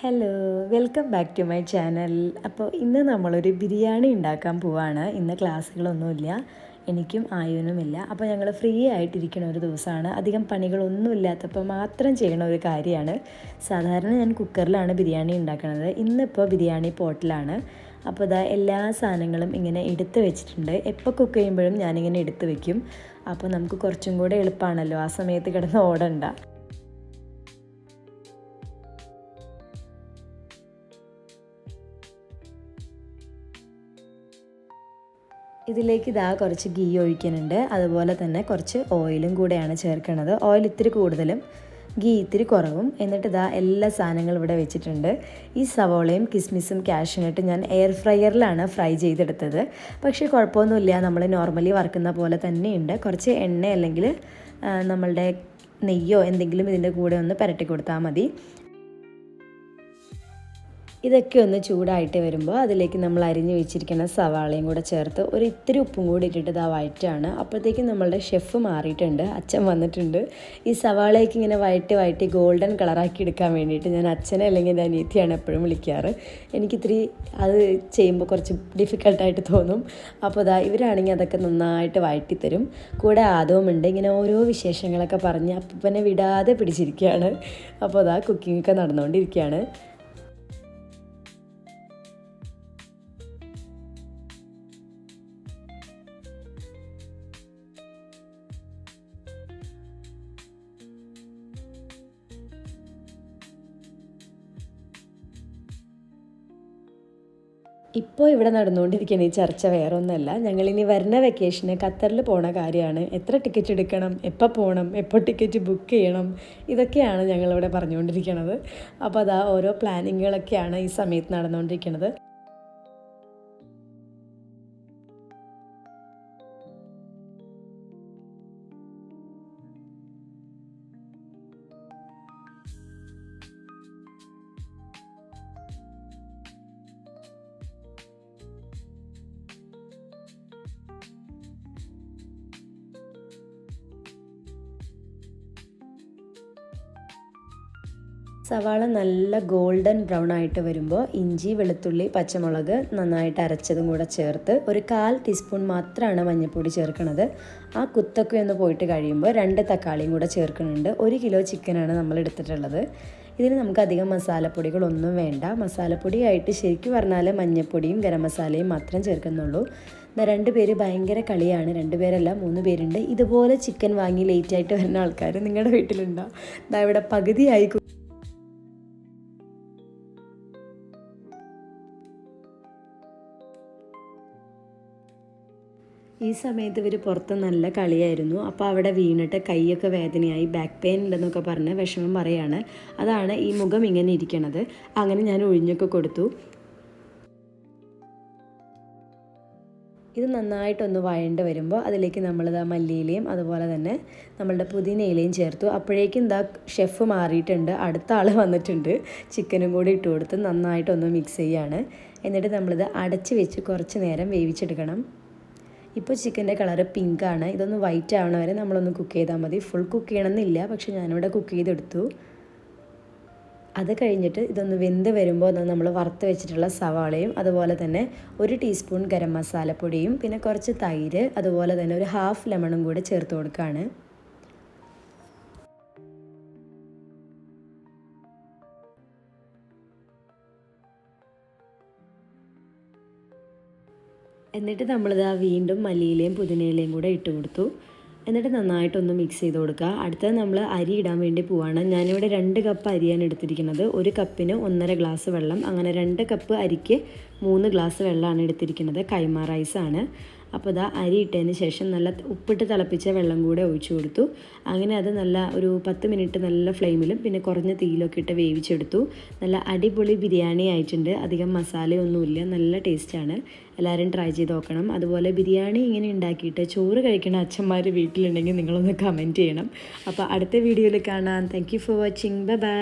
Hello welcome back to my channel അപ്പോൾ ഇന്ന് നമ്മളൊരു ബിരിയാണി ഉണ്ടാക്കാൻ പോവാണ്. ഇന്ന് ക്ലാസ്സുകളൊന്നുമില്ല. എനിക്കും ആയുനുമില്ല അപ്പോൾ ഞങ്ങൾ ഫ്രീ ആയിട്ടിരിക്കുന്ന ഒരു ദിവസമാണ്. അധികം പണികളൊന്നും ഇല്ലാത്തപ്പോൾ മാത്രം ചെയ്യണ ഒരു കാര്യമാണ്. സാധാരണ ഞാൻ കുക്കറിലാണ് ബിരിയാണി ഉണ്ടാക്കുന്നത് ഇന്നിപ്പോൾ ബിരിയാണി പോട്ടിലാണ്. അപ്പോൾ ഇതാ എല്ലാ സാധനങ്ങളും ഇങ്ങനെ എടുത്ത് വെച്ചിട്ടുണ്ട്. എപ്പോൾ കുക്ക് ചെയ്യുമ്പോഴും ഞാനിങ്ങനെ എടുത്ത് വെക്കും. അപ്പോൾ നമുക്ക് കുറച്ചും കൂടെ എളുപ്പമാണല്ലോ ആ സമയത്ത് കിടന്ന് ഓടണ്ട. ഇതിലേക്ക് ഇതാ കുറച്ച് ഗീ ഒഴിക്കുന്നുണ്ട്. അതുപോലെ തന്നെ കുറച്ച് ഓയിലും കൂടെയാണ് ചേർക്കുന്നത്. ഓയിൽ ഇത്തിരി കൂടുതലും ഗീ ഇത്തിരി കുറവും. എന്നിട്ട് ഇതാ എല്ലാ സാധനങ്ങളും ഇവിടെ വെച്ചിട്ടുണ്ട്. ഈ സവോളയും കിസ്മിസും കാഷ്യൂനട്ട് ഞാൻ എയർ ഫ്രയറിലാണ് ഫ്രൈ ചെയ്തെടുത്തത്. പക്ഷേ കുഴപ്പമൊന്നുമില്ല. നമ്മൾ നോർമലി വറുക്കുന്ന പോലെ തന്നെയുണ്ട്. കുറച്ച് എണ്ണ അല്ലെങ്കിൽ നമ്മളുടെ നെയ്യോ എന്തെങ്കിലും ഇതിന്റെ കൂടെ ഒന്ന് പുരട്ടി കൊടുത്താൽ മതി. ഇതൊക്കെ ഒന്ന് ചൂടായിട്ട് വരുമ്പോൾ അതിലേക്ക് നമ്മൾ അരിഞ്ഞു വെച്ചിരിക്കുന്ന സവാളയും കൂടെ ചേർത്ത് ഒരു ഇത്തിരി ഉപ്പും കൂടി ഇട്ടിട്ട് ഇതാ വയറ്റാണ്. അപ്പോഴത്തേക്കും നമ്മളുടെ ഷെഫ് മാറിയിട്ടുണ്ട് അച്ഛൻ വന്നിട്ടുണ്ട്. ഈ സവാളയൊക്കെ ഇങ്ങനെ വയറ്റി വയറ്റി ഗോൾഡൻ കളറാക്കി എടുക്കാൻ വേണ്ടിയിട്ട് ഞാൻ അച്ഛനെ അല്ലെങ്കിൽ എന്റെ അനിയത്തിയാണ് എപ്പോഴും വിളിക്കാറ്. എനിക്കിത്തിരി അത് ചെയ്യുമ്പോൾ കുറച്ച് ഡിഫിക്കൽട്ടായിട്ട് തോന്നും. അപ്പോൾ ഇതാ ഇവരാണെങ്കിൽ അതൊക്കെ നന്നായിട്ട് വയറ്റിത്തരും. കൂടെ ആദവുമുണ്ട് ഇങ്ങനെ ഓരോ വിശേഷങ്ങളൊക്കെ പറഞ്ഞ് അപ്പനെ വിടാതെ പിടിച്ചിരിക്കുകയാണ്. അപ്പോൾ അതാ കുക്കിങ്ങൊക്കെ നടന്നുകൊണ്ടിരിക്കുകയാണ്. ഇപ്പോൾ ഇവിടെ നടന്നുകൊണ്ടിരിക്കുന്ന ഈ ചർച്ച വേറൊന്നുമല്ല ഇനി വരുന്ന വെക്കേഷന് ഖത്തറിൽ പോണ കാര്യമാണ്. എത്ര ടിക്കറ്റ് എടുക്കണം? എപ്പോൾ പോകണം എപ്പോൾ ടിക്കറ്റ് ബുക്ക് ചെയ്യണം? ഇതൊക്കെയാണ് ഞങ്ങളിവിടെ പറഞ്ഞുകൊണ്ടിരിക്കുന്നത് അപ്പോൾ അതാ ഓരോ പ്ലാനിങ്ങുകളൊക്കെയാണ് ഈ സമയത്ത് നടന്നുകൊണ്ടിരിക്കുന്നത് സവാള നല്ല ഗോൾഡൻ ബ്രൗൺ ആയിട്ട് വരുമ്പോൾ ഇഞ്ചി വെളുത്തുള്ളി പച്ചമുളക് നന്നായിട്ട് അരച്ചതും കൂടെ ചേർത്ത് ഒരു കാൽ ടീസ്പൂൺ മാത്രമാണ് മഞ്ഞൾപ്പൊടി ചേർക്കുന്നത് ആ കുത്തൊക്കെ ഒന്ന് പോയിട്ട് കഴിയുമ്പോൾ രണ്ട് തക്കാളിയും കൂടെ ചേർക്കുന്നുണ്ട്. ഒരു കിലോ ചിക്കനാണ് നമ്മൾ എടുത്തിട്ടുള്ളത്. ഇതിന് നമുക്ക് അധികം മസാലപ്പൊടികളൊന്നും വേണ്ട. മസാലപ്പൊടിയായിട്ട് ശരിക്കും പറഞ്ഞാൽ മഞ്ഞൾപ്പൊടിയും ഗരം മസാലയും മാത്രം ചേർക്കുന്നുള്ളൂ. രണ്ട് പേര് ഭയങ്കര കളിയാണ്. രണ്ട് പേരല്ല മൂന്ന് പേരുണ്ട്. ഇതുപോലെ ചിക്കൻ വാങ്ങി ലേറ്റായിട്ട് വരുന്ന ആൾക്കാർ നിങ്ങളുടെ വീട്ടിലുണ്ടോ? ഇവിടെ പകുതിയായി ഈ സമയത്ത് ഇവർ പുറത്ത് നല്ല കളിയായിരുന്നു. അപ്പോൾ അവിടെ വീണിട്ട് കൈയൊക്കെ വേദനയായി ബാക്ക് പെയിൻ ഉണ്ടെന്നൊക്കെ പറഞ്ഞ് വിഷമം പറയാണ്. അതാണ് ഈ മുഖം ഇങ്ങനെ ഇരിക്കണത്. അങ്ങനെ ഞാൻ ഒഴിഞ്ഞൊക്കെ കൊടുത്തു. ഇത് നന്നായിട്ടൊന്ന് വഴണ്ട് വരുമ്പോൾ അതിലേക്ക് നമ്മളിതാ മല്ലിയിലയും അതുപോലെ തന്നെ നമ്മളുടെ പുതിനയിലയും ചേർത്തു. അപ്പോഴേക്കും ഇതാ ഷെഫ് മാറിയിട്ടുണ്ട്. അടുത്ത ആൾ വന്നിട്ടുണ്ട്. ചിക്കനും കൂടി ഇട്ട് കൊടുത്ത് നന്നായിട്ടൊന്ന് മിക്സ് ചെയ്യാണ്. എന്നിട്ട് നമ്മളിത് അടച്ച് വെച്ച് കുറച്ച് നേരം വേവിച്ചെടുക്കണം. ഇപ്പോൾ ചിക്കന്റെ കളറ് പിങ്കാണ് ഇതൊന്ന് വൈറ്റ് ആവണ വരെ നമ്മളൊന്ന് കുക്ക് ചെയ്താൽ മതി. ഫുൾ കുക്ക് ചെയ്യണമെന്നില്ല. പക്ഷെ ഞാനിവിടെ കുക്ക് ചെയ്തെടുത്തു. അത് കഴിഞ്ഞിട്ട് ഇതൊന്ന് വെന്ത് വരുമ്പോൾ നമ്മൾ വറുത്ത് വെച്ചിട്ടുള്ള സവാളയും അതുപോലെ തന്നെ ഒരു ടീസ്പൂൺ ഗരം മസാലപ്പൊടിയും പിന്നെ കുറച്ച് തൈര് അതുപോലെ തന്നെ ഒരു ഹാഫ് ലെമണും കൂടെ ചേർത്ത് കൊടുക്കുകയാണ്. എന്നിട്ട് നമ്മളിതാ വീണ്ടും മല്ലിയിലയും പുതിനയിലയും കൂടെ ഇട്ട് കൊടുത്തു. എന്നിട്ട് നന്നായിട്ടൊന്ന് മിക്സ് ചെയ്ത് കൊടുക്കുക അടുത്തത് നമ്മൾ അരി ഇടാൻ വേണ്ടി പോവാണ്. ഞാനിവിടെ രണ്ട് കപ്പ് അരിയാണ് എടുത്തിരിക്കുന്നത്. ഒരു കപ്പിന് ഒന്നര ഗ്ലാസ് വെള്ളം. അങ്ങനെ രണ്ട് കപ്പ് അരിക്ക് മൂന്ന് ഗ്ലാസ് വെള്ളമാണ് എടുത്തിരിക്കുന്നത്. കൈമ റൈസാണ് അപ്പോൾ ഇതാ അരി ഇട്ടതിന് ശേഷം നല്ല ഉപ്പിട്ട് തിളപ്പിച്ച വെള്ളം കൂടെ ഒഴിച്ചു കൊടുത്തു. അങ്ങനെ അത് നല്ല ഒരു പത്ത് മിനിറ്റ് നല്ല ഫ്ലെയിമിലും പിന്നെ കുറഞ്ഞ തീയിലൊക്കെ ഇട്ട് വേവിച്ചെടുത്തു. നല്ല അടിപൊളി ബിരിയാണി ആയിട്ടുണ്ട്. അധികം മസാലയൊന്നുമില്ല. നല്ല ടേസ്റ്റാണ് എല്ലാവരും ട്രൈ ചെയ്ത് നോക്കണം. അതുപോലെ ബിരിയാണി ഇങ്ങനെ ഉണ്ടാക്കിയിട്ട് ചോറ് കഴിക്കുന്ന അച്ഛന്മാർ വീട്ടിലുണ്ടെങ്കിൽ നിങ്ങളൊന്ന് കമന്റ് ചെയ്യണം. അപ്പോൾ അടുത്ത വീഡിയോയിൽ കാണാം. Thank for watching bye bye